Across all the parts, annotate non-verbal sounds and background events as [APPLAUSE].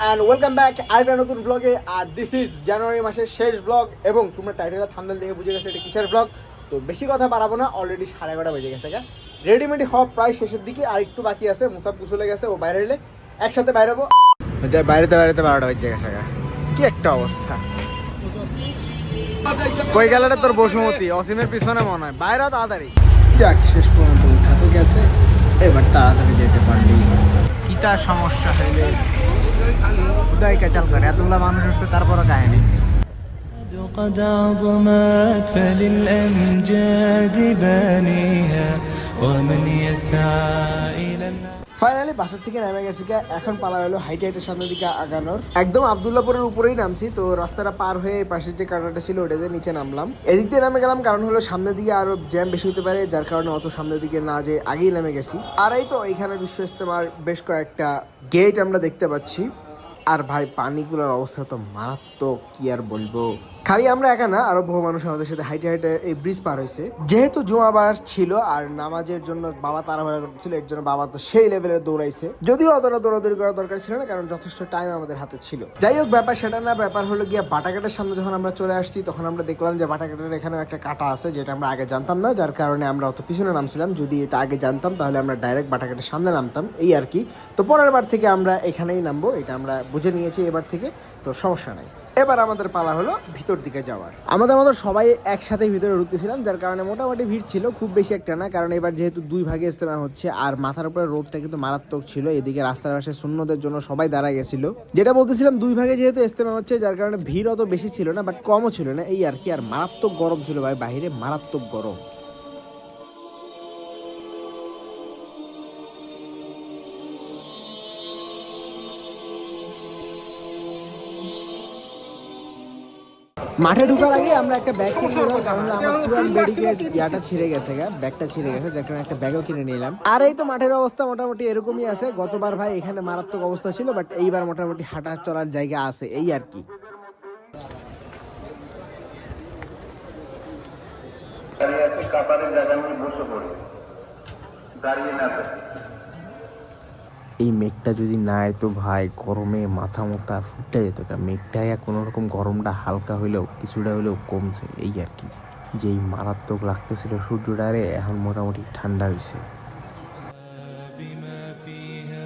And welcome back আরেকটা নতুন ব্লগে আর দিস ইজ জানুয়ারি মাসের শেষ ব্লগ এবং তোমরা দেখে বুঝে গেছো এটা কিসের ব্লগ তো বেশি কথা বাড়াবো না অলরেডি সাড়ে এগারোটা বেজে গেছে গা রেডিমেডি হওয়া প্রায় শেষের দিকে আর একটু বাকি আছে মুসাফ গেছে ও বাইরে এলে একসাথে বাইরে হব। বাইরেতে বাইরেতে বারোটা বেজে গেছে গা কি একটা অবস্থা। কই গেলে তোর বসুমতি? অসীমের পিছনে মনে হয়। বাইরে তাড়াতাড়ি। যাক শেষ পর্যন্ত উঠা তো গেছে। এবার তাড়াতাড়ি যেতে পারলি। কিটা সমস্যা হইলে? উদয় কেচাল করে এতগুলা মানুষ হচ্ছে তারপরও কাহিনী قد عظمت فللأمجاد بانيها ومن يسعى إلى العالم ফাইনালি বাসার থেকে নেমে গেছি গা, এখন পালা হলো হাইটে হাইটের সামনের দিকে আগানোর একদম আবদুল্লাপুরের উপরেই নামছি তো রাস্তাটা পার হয়ে এই পাশের যে কাটাটা ছিল ওটাতে নিচে নামলাম এদিক দিয়ে নামে গেলাম কারণ হলো সামনের দিকে আরো জ্যাম বেশি হতে পারে যার কারণে অত সামনের দিকে না যে আগেই নেমে গেছি আর এই তো এইখানে বিশ্ব ইস্তেমার বেশ কয়েকটা গেট আমরা দেখতে পাচ্ছি আর ভাই পানিগুলোর অবস্থা তো মারাত্মক কি আর বলব? খালি আমরা একা না, আরও বহু মানুষ আমাদের সাথে হাইটে হাইটে এই ব্রিজ পার হয়েছে। যেহেতু জুমাবার ছিল আর নামাজের জন্য বাবা তাড়াহুড়া করছিল, এর জন্য বাবা তো সেই লেভেলে দৌড়াইছে। যদিও অতটা দৌড়াদৌড়ি করার দরকার ছিল না, কারণ যথেষ্ট টাইম আমাদের হাতে ছিল। যাই হোক, ব্যাপার সেটা না, ব্যাপার হলো গিয়ে বাটাঘাটের সামনে যখন আমরা চলে আসছি, তখন আমরা দেখলাম যে বাটাঘাটের এখানেও একটা কাটা আছে, যেটা আমরা আগে জানতাম না, যার কারণে আমরা অত পিছনে নামছিলাম। যদি এটা আগে জানতাম, তাহলে আমরা ডাইরেক্ট বাটাঘাটের সামনে নামতাম, এই আর কি। তো পরের বার থেকে আমরা এখানেই নামবো, এটা আমরা বুঝে নিয়েছি এবার থেকে, তো সমস্যা নাই। এবার আমাদের পালা হলো ভিতর দিকে যাওয়ার। আমাদের মতো সবাই একসাথে ভিতরে ঢুকতেছিলাম, যার কারণে মোটামুটি ভিড় ছিল, খুব বেশি একটা না, কারণ এবার যেহেতু দুই ভাগে ইস্তেমা হচ্ছে, আর মাথার উপরে রোদটা কিন্তু মারাত্মক ছিল, এদিকে রাস্তার পাশে শূন্যদের জন্য সবাই দাঁড়া গেছিল। যেটা বলতেছিলাম, দুই ভাগে যেহেতু ইস্তেমা হচ্ছে, যার কারণে ভিড় অত বেশি ছিল না বাট কমও ছিল না, এই আর কি, আর মারাত্মক গরম ছিল ভাই, বাইরে মারাত্মক গরম। মাঠে ঢোকার আগে আমরা একটা ব্যাগ কিনে নিলাম কারণ আমার পুরান ইয়াটা ছিঁড়ে গেছে গা ব্যাগটা ছিঁড়ে গেছে, যার কারণে একটা ব্যাগও কিনে নিলাম। আর এই তো মাঠের অবস্থা মোটামুটি এরকমই আছে, গতবার ভাই এখানে মারাত্মক অবস্থা ছিল বাট এইবার মোটামুটি হাঁটা চলার জায়গা আছে, এই আর কি। দাঁড়িয়ে আছে, কাতারের জায়গা বসে দাঁড়িয়ে না এই মেঘটা যদি না তো ভাই গরমে মাথা মোটা ফুটে যেত গা মেঘটা এক কোনো রকম গরমটা হালকা হইলেও কিছুটা হইলেও কমছে এই আর কি যেই মারাত্মক লাগতেছিল সূর্যটারে এখন মোটামুটি ঠান্ডা হয়েছে بما فيها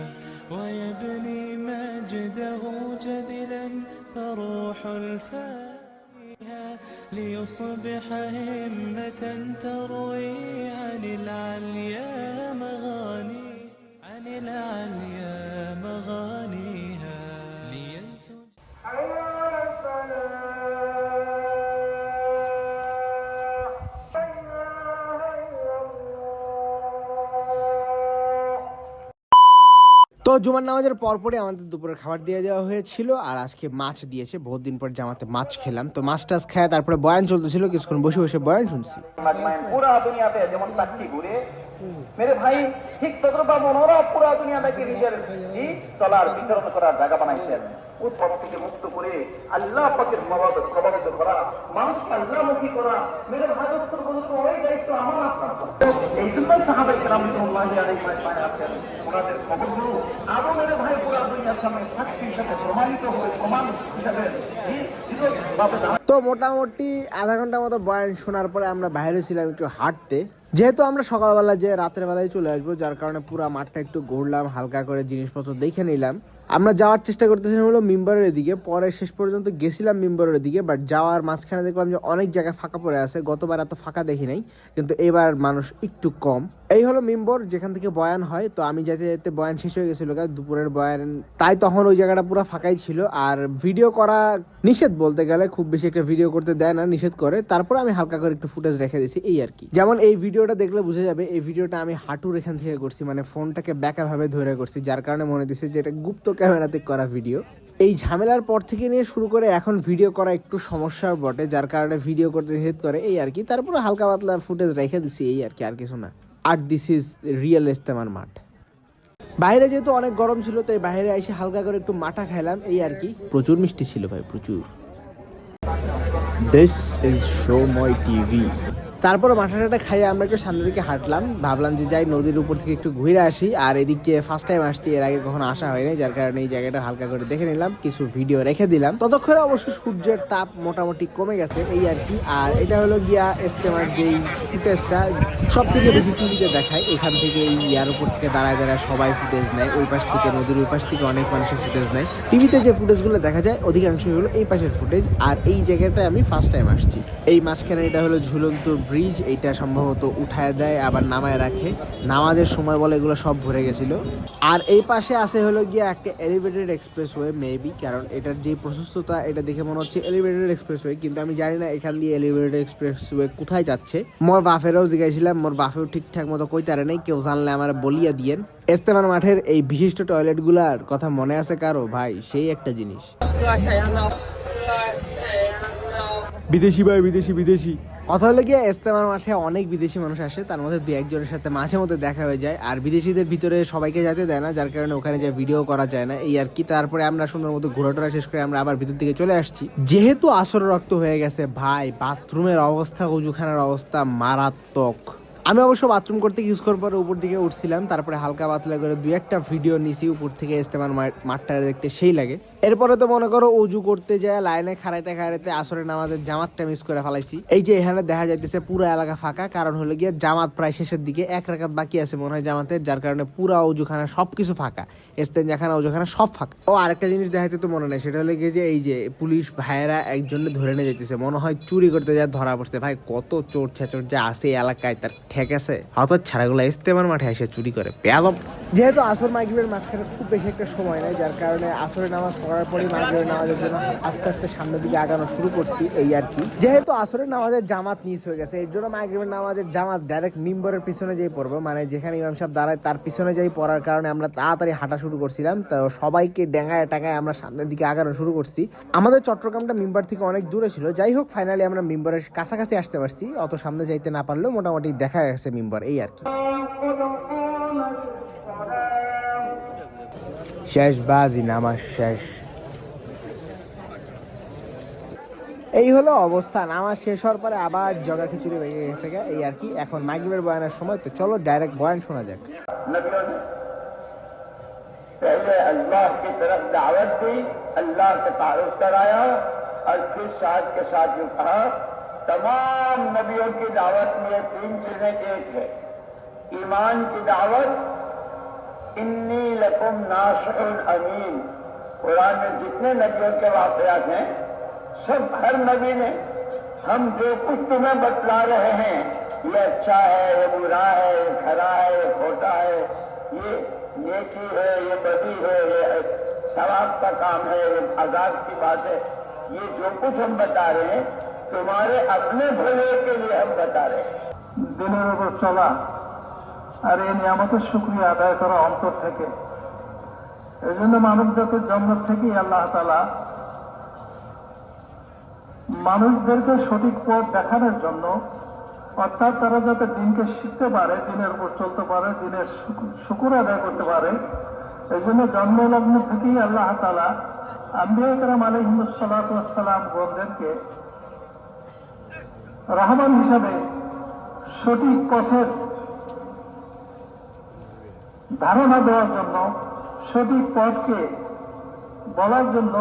ويبني مجده جدلا فروح الفاتحة ليصبح همة تروي عن العليا তো জুমার নামাজের পরপরই আমাদের দুপুরের খাবার দিয়ে দেওয়া হয়েছিল, আর আজকে মাছ দিয়েছে। বহুত দিন পর জামাতে মাছ খেলাম। তো মাছ টাছ খায় তারপরে বয়ান চলতেছিল, কিছুক্ষণ বসে বসে বয়ান শুনছি। মেরে ভাই, ঠিক পুরা দুনিয়াটাকে তো মোটামুটি আধা ঘণ্টা মতো বয়ান শোনার পরে আমরা বাইরে ছিলাম একটু হাঁটতে। যেহেতু আমরা সকালবেলা যে রাতের বেলায় চলে আসব, যার কারণে পুরো মাঠটা একটু ঘুরলাম, হালকা করে জিনিসপত্র দেখে নিলাম। আমরা যাওয়ার চেষ্টা করতেছিলাম হলো মেম্বারের দিকে পরে শেষ পর্যন্ত গেছিলাম মেম্বারের দিকে বাট যাওয়ার মাঝখানে দেখলাম যে অনেক জায়গায় ফাঁকা পড়ে আছে। গতবার এত ফাঁকা দেখি নাই, কিন্তু এবার মানুষ একটু কম। এই হলো মিম্বর, যেখান থেকে বয়ান হয়। তো আমি যেতে যেতে বয়ান শেষ হয়ে গেছিল দুপুরের বয়ান। তাই তখন ওই জায়গাটা পুরো ফাঁকাই ছিল। আর ভিডিও করা নিষেধ বলতে গেলে খুব বেশি একটা ভিডিও করতে দেয় না, নিষেধ করে। তারপরে আমি হালকা করে একটু ফুটেজ রেখে দিয়েছি, এই আর কি। যেমন এই ভিডিওটা দেখলে বুঝে যাবে, এই ভিডিওটা আমি হাঁটুর এখান থেকে করছি মানে ফোনটাকে ব্যাকা ভাবে ধরে করছি, যার কারণে মনে দিচ্ছে যে এটা গুপ্ত ক্যামেরাতে করা ভিডিও এই ঝামেলার পর থেকে নিয়ে শুরু করে এখন ভিডিও করা একটু সমস্যার বটে, যার কারণে ভিডিও করতে নিষেধ করে, এই আর কি। তারপরে হালকা পাতলা ফুটেজ রেখে দিছি, এই আর কি, আর কিছু না। আর দিস ইজ রিয়েল ইস্তেমার মাঠ। বাইরে যেহেতু অনেক গরম ছিল, তাই বাইরে এসে হালকা করে একটু মাঠা খাইলাম, এই আর কি। প্রচুর মিষ্টি ছিল ভাই, প্রচুর। This is show my TV তারপরে মাথাটা খাইয়ে আমরা একটু সামনের দিকে হাঁটলাম। ভাবলাম যে যাই, নদীর উপর থেকে একটু ঘুরে আসি। আর এদিকে ফার্স্ট টাইম আসছি, এর আগে কখনো আসা হয়নি, যার কারণে এই জায়গাটা হালকা করে দেখে নিলাম, কিছু ভিডিও রেখে দিলাম। ততক্ষণে অবশ্য সূর্যের তাপ মোটামুটি কমে গেছে, এই আর কি। আর এটা হলো গিয়া এস্তেমার যেই ফুটেজটা সব থেকে বেশি টিভিতে দেখায়। এখান থেকে এই ইয়ার উপর থেকে দাঁড়ায় দাঁড়ায় সবাই ফুটেজ নেয়। ওই পাশ থেকে নদীর ওই পাশ থেকে অনেক মানুষের ফুটেজ নেয়। টিভিতে যে ফুটেজগুলো দেখা যায়, অধিকাংশই হলো এই পাশের ফুটেজ আর এই জায়গাটায় আমি ফার্স্ট টাইম আসছি। এই মাঝখানে এটা হলো ঝুলন্ত ব্রিজ এইটা সম্ভবত উঠায় দেয়, আবার নামায় রাখে। নামাজের সময় বলে এগুলো সব ভরে গেছিল। আর এই পাশে আছে হলো গিয়ে একটা এলিভেটেড এক্সপ্রেস ওয়ে মেবি কারণ এটার যে প্রশস্ততা, এটা দেখে মনে হচ্ছে এলিভেটেড এক্সপ্রেস ওয়ে কিন্তু আমি জানি না এখান দিয়ে এলিভেটেড এক্সপ্রেস ওয়ে কোথায় যাচ্ছে। মোর বাফেরও জিজ্ঞাসিলাম, মোর বাফেও ঠিকঠাক মতো কইতারে নেই, কেউ জানলে আমার বলিয়া দিয়েন। এস্তেমার মাঠের এই বিশিষ্ট টয়লেটগুলার কথা মনে আছে কারও? ভাই, সেই একটা জিনিস। বিদেশি ভাই, বিদেশি বিদেশি। কথা হলো গিয়ে ইস্তেমার মাঠে অনেক বিদেশি মানুষ আসে, তার মধ্যে দু একজনের সাথে মাঝে মধ্যে দেখা হয়ে যায়। আর বিদেশিদের ভিতরে সবাইকে যেতে দেয় না, যার কারণে ওখানে যে ভিডিও করা যায় না, এই আর কি। তারপরে আমরা সুন্দর মতো ঘোরাটোরা শেষ করে আমরা আবার ভিতর দিকে চলে আসছি। যেহেতু আসর রক্ত হয়ে গেছে, ভাই, বাথরুমের অবস্থা, উজুখানার অবস্থা মারাত্মক। আমি অবশ্য বাথরুম করতে ইউজ করার পরে উপর দিকে উঠছিলাম, তারপরে হালকা পাতলা করে দু একটা ভিডিও নিছি, উপর থেকে ইস্তেমার মাঠ- মাঠটা দেখতে সেই লাগে। এরপরে তো মনে করো উজু করতে যায়, লাইনে খাড়াইতে খাড়াইতে আসরে নামাজের জামাতটা মিস করে ফেলাইছি। এই যে এখানে দেখা যাইতেছে পুরো এলাকা ফাঁকা, কারণ হলো গিয়ে জামাত প্রায় শেষের দিকে এক রাকাত বাকি আছে মনে হয় জামাতের, যার কারণে পুরো উজুখানা সবকিছু ফাঁকা এস্তেঞ্জাখানা উজুখানা সব ফাঁকা। ও আরেকটা জিনিস দেখাইতে তো মনে নেই, সেটা হলো গিয়ে যে এই যে পুলিশ ভাইয়েরা একজনে ধরে নিয়ে যেতেছে মনে হয় চুরি করতে যা ধরা পড়ছে। ভাই, কত চোর ছেচোর যে আছে এলাকায়, তার ঠেক আছে। হয়তো ছাড়াগুলো ইস্তেমার মাঠে এসে চুরি করে পেয়াদব যেহেতু আসর মাগরিবের মাঝখানে খুব বেশি একটা সময় নেই, যার কারণে আসরের নামাজ পড়ার পরই মাগরিবের নামাজের জন্য আস্তে আস্তে সামনের দিকে আগানো শুরু করছি এই আর কি। যেহেতু আসরের নামাজের জামাত মিস হয়ে গেছে, এর জন্য মাগরিবের নামাজের জামাত ডাইরেক্ট মিম্বরের পিছনে যেই পড়ব। মানে যেখানে ইমাম সাহেব দাঁড়ায়, তার পিছনে যেই পড়ার কারণে আমরা তাড়াতাড়ি হাঁটা শুরু করছিলাম। তো সবাইকে ডেঙ্গায় টাকায় আমরা সামনের দিকে আগানো শুরু করছি। আমাদের চট্টগ্রামটা মিম্বার থেকে অনেক দূরে ছিল। যাই হোক ফাইনালি আমরা মিম্বরের কাছাকাছি আসতে পারছি। অত সামনে যাইতে না পারলেও মোটামুটি দেখা গেছে মিম্বর এই আর কি। শেষ বাজি নামাজ শেষ। এই হলো অবস্থান। আমার শেষ হওয়ার পরে আবার জগা খিচুড়ি বেজে গেছে এই আর কি। এখন মাইগ্রেভের বয়ানের সময়, তো চলো ডাইরেক্ট বয়ান শোনা যাক। তমাম নবী তিন চিজে এক কি দাওত ইন্নি লকুম নাশ অমিন নবীকে বাকিয়াত হ্যাঁ सब हर नबी ने हम जो कुछ तुम्हें बतला रहे हैं ये अच्छा है ये बुरा है ये खरा है ये खोटा है ये नेकी है ये बदी है ये सवाब का काम है ये आजाद की बात है ये जो कुछ हम बता रहे हैं तुम्हारे अपने भले के लिए हम बता रहे हैं দিনের উপর চলা আর এই নিয়ামতের শুক্রিয়া আদায় করা অন্তর থেকে এই জন্য মানব জাতির জন্ম থেকেই আল্লাহ তালা মানুষদেরকে সঠিক পথ দেখানোর জন্য, অর্থাৎ তারা যাতে দিনকে শিখতে পারে, দিনের উপর চলতে পারে, দিনের শুকুর আদায় করতে পারে, এই জন্য জন্মলগ্ন থেকেই আল্লাহ তালা আম্বিয়া কালাম আলহিমসালাম গণদেরকে রহমান হিসাবে সঠিক পথের ধারণা দেওয়ার জন্য, সঠিক পথকে বলার জন্য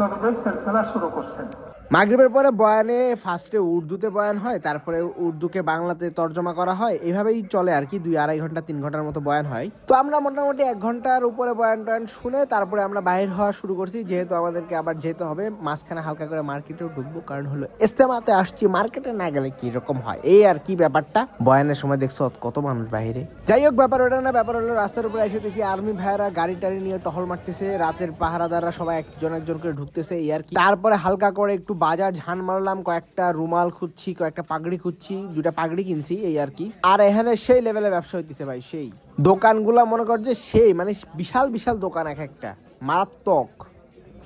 নবীদের সিলসিলা শুরু করছেন। মাগরিবের পরে বয়ানে ফার্স্টে উর্দুতে বয়ান হয়, তারপরে উর্দুকে বাংলাতে তর্জমা করা হয়। এভাবেই চলে আর কি, দুই আড়াই ঘণ্টা, তিন ঘণ্টার মতো বয়ান হয়। তো আমরা মোটামুটি এক ঘণ্টার উপরে বয়ান টয়ান শুনে তারপরে আমরা বাইর হওয়া শুরু করছি। যেহেতু আমাদেরকে আবার যেতে হবে, মাঝখানে হালকা করে মার্কেটেও ঢুকবো। কারণ হলো ইস্তেমাতে আসছি, মার্কেটে না গেলে কি রকম হয়? এই আর কি ব্যাপারটা। বয়ানের সময় দেখছ কত মানুষ বাইরে। যাই হোক, ব্যাপার ওটা না, ব্যাপার হলো রাস্তার উপরে এসে দেখি আর্মি ভাইয়েরা গাড়ি টাড়ি নিয়ে টহল মারতেছে। রাতের পাহারাদাররা সবাই একজন একজন করে ঢুকতেছে, এই আর কি। তারপরে হালকা করে একটু বাজার ঝান মারলাম, কয়েকটা রুমাল খুঁজছি, কয়েকটা পাগড়ি খুঁজছি দুটা পাগড়ি কিনছি এই আর কি। আর এখানে সেই লেভেলে ব্যবসা হইতেছে ভাই, সেই। দোকানগুলা মনে কর যে সেই মানে বিশাল বিশাল দোকান এক একটা, মারাত্মক।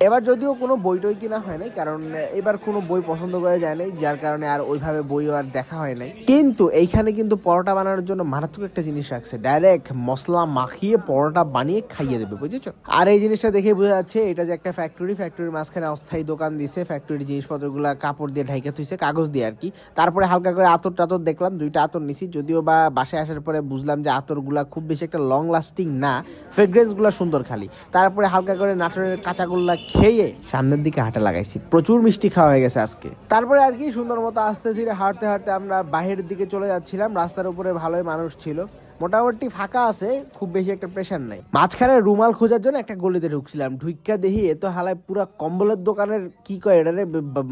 এবার যদিও কোনো বই টই কিনা হয় নাই কারণ এবার কোনো বই পছন্দ করে যায় নাই যার কারণে আর ওইভাবে বই আর দেখা হয় নাই। কিন্তু এইখানে কিন্তু পরোটা বানানোর জন্য মারাত্মক একটা জিনিস রাখছে। ডাইরেক্ট মশলা মাখিয়ে পরোটা বানিয়ে খাইয়ে দেবে, বুঝেছ? আর এই জিনিসটা দেখে বোঝা যাচ্ছে, এটা যে একটা ফ্যাক্টরি ফ্যাক্টরির মাঝখানে অস্থায়ী দোকান দিছে ফ্যাক্টরির জিনিসপত্রগুলো কাপড় দিয়ে ঢাইকে থুইছে, কাগজ দিয়ে আর কি। তারপরে হালকা করে আতর টাতর দেখলাম, দুইটা আতর নিছি, যদিও বা বাসায় আসার পরে বুঝলাম যে আতরগুলা খুব বেশি একটা লং লাস্টিং না ফ্রেগ্রেন্সগুলো সুন্দর খালি। তারপরে হালকা করে নাটোরের কাঁচাগোল্লা খেয়ে সামনের দিকে হাঁটা লাগাইছি। প্রচুর মিষ্টি খাওয়া হয়ে গেছে আজকে। তারপরে আর কি সুন্দর মতো আস্তে ধীরে হাঁটতে হাঁটতে আমরা বাহিরের দিকে চলে যাচ্ছিলাম। রাস্তার উপরে ভালোই মানুষ ছিল। মোটামুটি ফাঁকা আছে, খুব বেশি একটা প্রেশার নাই। মাঝখানে রুমাল খোঁজার জন্য একটা গলিতে ঢুকছিলাম। ঢুইকা দেখি এত হালায় পুরা কম্বলের দোকানের কি কয় এটা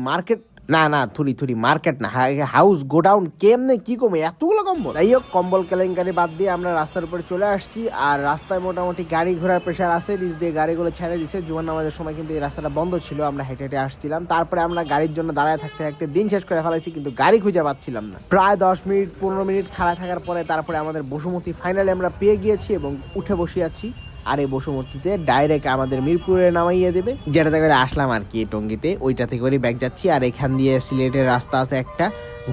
মার্কেট না না, থুরি থুরি, মার্কেট না। হাউস গোডাউন কেমনে, কি কমে এতগুলো কম্বল। যাই হোক, কম্বল, কেলেঙ্কারি বাদ দিয়ে আমরা রাস্তার উপরে চলে আসছি। আর রাস্তায় মোটামুটি গাড়ি ঘোড়ার প্রেশার আছে, নিচ দিয়ে গাড়িগুলো ছেড়ে দিছে। জুয়ান নামাজের সময় কিন্তু এই রাস্তাটা বন্ধ ছিল, আমরা হেঁটে হেঁটে আসছিলাম। তারপরে আমরা গাড়ির জন্য দাঁড়ায় থাকতে থাকতে দিন শেষ করে ফেলাইছি, কিন্তু গাড়ি খুঁজে পাচ্ছিলাম না। প্রায় দশ মিনিট, পনেরো মিনিট খাড়া থাকার পরে তারপরে আমাদের বসুমতি ফাইনালি আমরা পেয়ে গিয়েছি এবং উঠে বসে আছি। আর এই বসুমতিতে ডাইরেক্ট আমাদের মিরপুরে নামাইয়ে দেবে। যেটা থেকে আসলাম আর কি টঙ্গিতে। ওইটা থেকে করে ব্যাগ যাচ্ছি। আর এখান দিয়ে সিলেটের রাস্তা আছে একটা,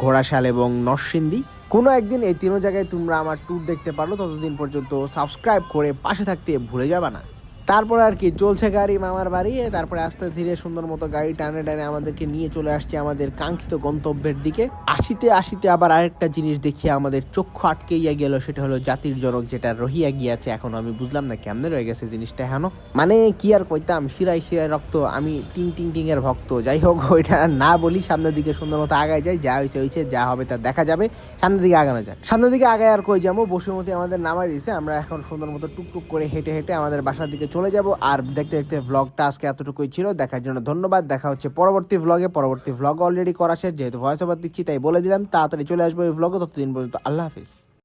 ঘোড়াশাল এবং নরসিন্দি কোনো একদিন এই তিনও জায়গায় তোমরা আমার ট্যুর দেখতে পারো। ততদিন পর্যন্ত সাবস্ক্রাইব করে পাশে থাকতে ভুলে যাবা না। তারপর আর কি, চলছে গাড়ি মামার বাড়ি তারপরে আস্তে ধীরে সুন্দর মতো গাড়ি টানে টানে আমাদেরকে নিয়ে চলে আসছে আমাদের কাঙ্ক্ষিত গন্তব্যের দিকে। আসিতে আসিতে আবার আরেকটা জিনিস দেখিয়ে আমাদের চক্ষু আটকেইয়া গেল, সেটা হলো জাতির জনক যেটা রহিয়া গিয়াছে, এখন আমি বুঝলাম না কেমনে রয়ে গেছে জিনিসটা হেন মানে কি আর কইতাম শিরাই শিরাই রক্ত, আমি টিং টিং টিং এর ভক্ত, যাই হোক, [LAUGHS] ওইটা না বলি, সামনের দিকে সুন্দর মতো আগায় যাই, যা হয়েছে হয়েছে যা হবে তা দেখা যাবে, সামনের দিকে আগানো যাক। সামনের দিকে আগায় আর কই যাব? বসুমতি আমাদের নামাই দিয়েছে আমরা এখন সুন্দর মতো টুকটুক করে হেঁটে হেঁটে আমাদের বাসার দিকে চলে যাব। আর দেখতে দেখতে ভ্লগটা আজকে এতটুকুই ছিল। দেখার জন্য ধন্যবাদ। দেখা হচ্ছে পরবর্তী ব্লগে পরবর্তী ভ্লগ অলরেডি করা শেষ। যেহেতু ভয়েস ওভার দিচ্ছি, তাই বলে দিলাম। তাড়াতাড়ি চলে আসব এই ভ্লগে ততদিন পর্যন্ত আল্লাহ হাফিজ।